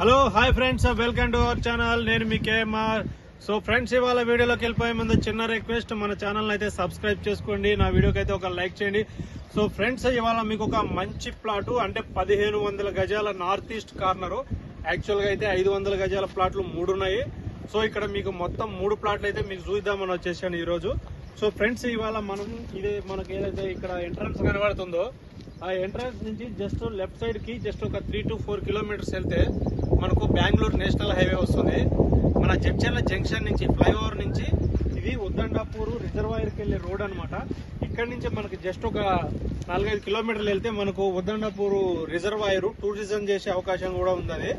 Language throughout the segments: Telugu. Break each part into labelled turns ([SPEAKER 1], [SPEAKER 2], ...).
[SPEAKER 1] Hello hi friends welcome to our channel నేను మీ కేఎంఆర్ సో ఫ్రెండ్స్ ఇవాళ వీడియోలోకి వెళ్ళిపోయే ముందు చిన్న రిక్వెస్ట్ మన ఛానల్ అయితే సబ్స్క్రైబ్ చేసుకోండి. నా వీడియోకి అయితే ఒక లైక్ చేయండి. సో ఫ్రెండ్స్ ఇవాళ మీకు ఒక మంచి ప్లాటు అంటే పదిహేను వందల గజాల నార్త్ ఈస్ట్ కార్నరు యాక్చువల్గా అయితే ఐదు వందల గజాల ప్లాట్లు మూడు ఉన్నాయి. సో ఇక్కడ మీకు మొత్తం మూడు ప్లాట్లు అయితే మీకు చూద్దామని వచ్చేసాను ఈరోజు. సో ఫ్రెండ్స్ ఇవాళ మనం ఇది మనకి ఏదైతే ఇక్కడ ఎంట్రన్స్ కనబడుతుందో ఆ ఎంట్రన్స్ నుంచి జస్ట్ లెఫ్ట్ సైడ్కి జస్ట్ ఒక త్రీ టు ఫోర్ కిలోమీటర్స్ వెళ్తే మనకు బెంగళూరు నేషనల్ హైవే వస్తుంది. మన జడ్చర్ల జంక్షన్ నుంచి ఫ్లైఓవర్ నుంచి ఇది ఉద్దండాపూర్ రిజర్వాయర్కి వెళ్ళే రోడ్ అనమాట ఇక్కడ నుంచి మనకి జస్ట్ ఒక నాలుగైదు కిలోమీటర్లు వెళ్తే మనకు ఉద్దండాపూర్ రిజర్వాయర్ టూరిజం చేసే అవకాశం కూడా ఉంది అది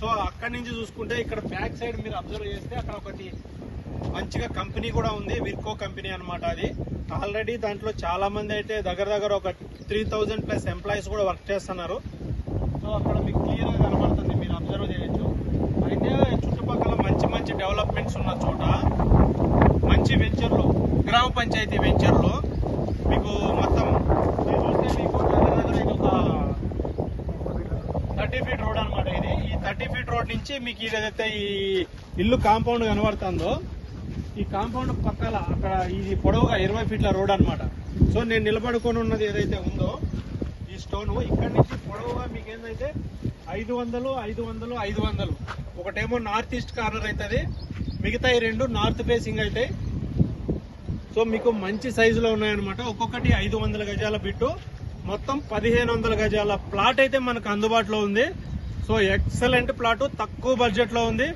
[SPEAKER 1] సో అక్కడి నుంచి చూసుకుంటే ఇక్కడ బ్యాక్ సైడ్ మీరు అబ్జర్వ్ చేస్తే అక్కడ ఒకటి మంచిగా కంపెనీ కూడా ఉంది విర్కో కంపెనీ అనమాట అది. ఆల్రెడీ దాంట్లో చాలా మంది అయితే దగ్గర దగ్గర ఒక త్రీ థౌజండ్ ప్లస్ ఎంప్లాయీస్ కూడా వర్క్ చేస్తున్నారు. సో అక్కడ మీకు క్లియర్గా కనబడుతుంది అబ్జర్వ్ చేయొచ్చు. అయితే చుట్టుపక్కల మంచి మంచి డెవలప్మెంట్స్ ఉన్న చోట మంచి వెంచర్లు గ్రామ పంచాయతీ వెంచర్లు మీకు మొత్తం చూస్తే మీకు దగ్గర దగ్గర ఇది ఒక థర్టీ ఫీట్ రోడ్ అన్నమాట ఇది. ఈ థర్టీ ఫీట్ రోడ్ నుంచి మీకు ఏదైతే ఈ ఇల్లు కాంపౌండ్ కనబడుతుందో ఈ కాంపౌండ్ పక్కల అక్కడ ఇది పొడవుగా ఇరవై ఫీట్ల రోడ్ అన్నమాట. సో నేను నిలబడుకొని ఉన్నది ఏదైతే ఉందో ఈ స్టోన్ ఇక్కడ నుంచి పొడవుగా మీకు ఏంటంటే ఐదు వందలు ఐదు వందలు ఐదు వందలు. ఒకటేమో నార్త్ ఈస్ట్ కార్నర్ అవుతుంది మిగతా ఈ రెండు నార్త్ ఫేసింగ్ అయితే. సో మీకు మంచి సైజులో ఉన్నాయన్నమాట. ఒక్కొక్కటి ఐదు వందల గజాల బిట్టు. మొత్తం పదిహేను వందల గజాల ప్లాట్ అయితే మనకు అందుబాటులో ఉంది. సో ఎక్సలెంట్ ప్లాటు తక్కువ బడ్జెట్లో ఉంది.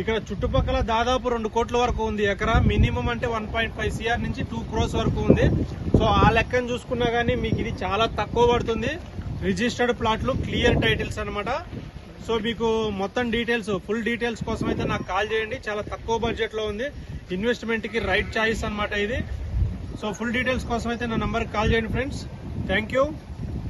[SPEAKER 1] ఇక్కడ చుట్టుపక్కల దాదాపు రెండు కోట్ల వరకు ఉంది ఎకరా. మినిమం అంటే వన్ పాయింట్ ఫైవ్ సిఆర్ నుంచి టూ క్రోస్ వరకు ఉంది. సో ఆ లెక్కను చూసుకున్నా కానీ మీకు ఇది చాలా తక్కువ పడుతుంది. రిజిస్టర్డ్ ప్లాట్లు క్లియర్ టైటిల్స్ అనమాట సో మీకు మొత్తం డీటెయిల్స్ ఫుల్ డీటెయిల్స్ కోసం అయితే నాకు కాల్ చేయండి. చాలా తక్కువ బడ్జెట్లో ఉంది. ఇన్వెస్ట్మెంట్కి రైట్ చాయిస్ అనమాట ఇది. సో ఫుల్ డీటెయిల్స్ కోసం అయితే నా నెంబర్కి కాల్ చేయండి ఫ్రెండ్స్ థ్యాంక్ యూ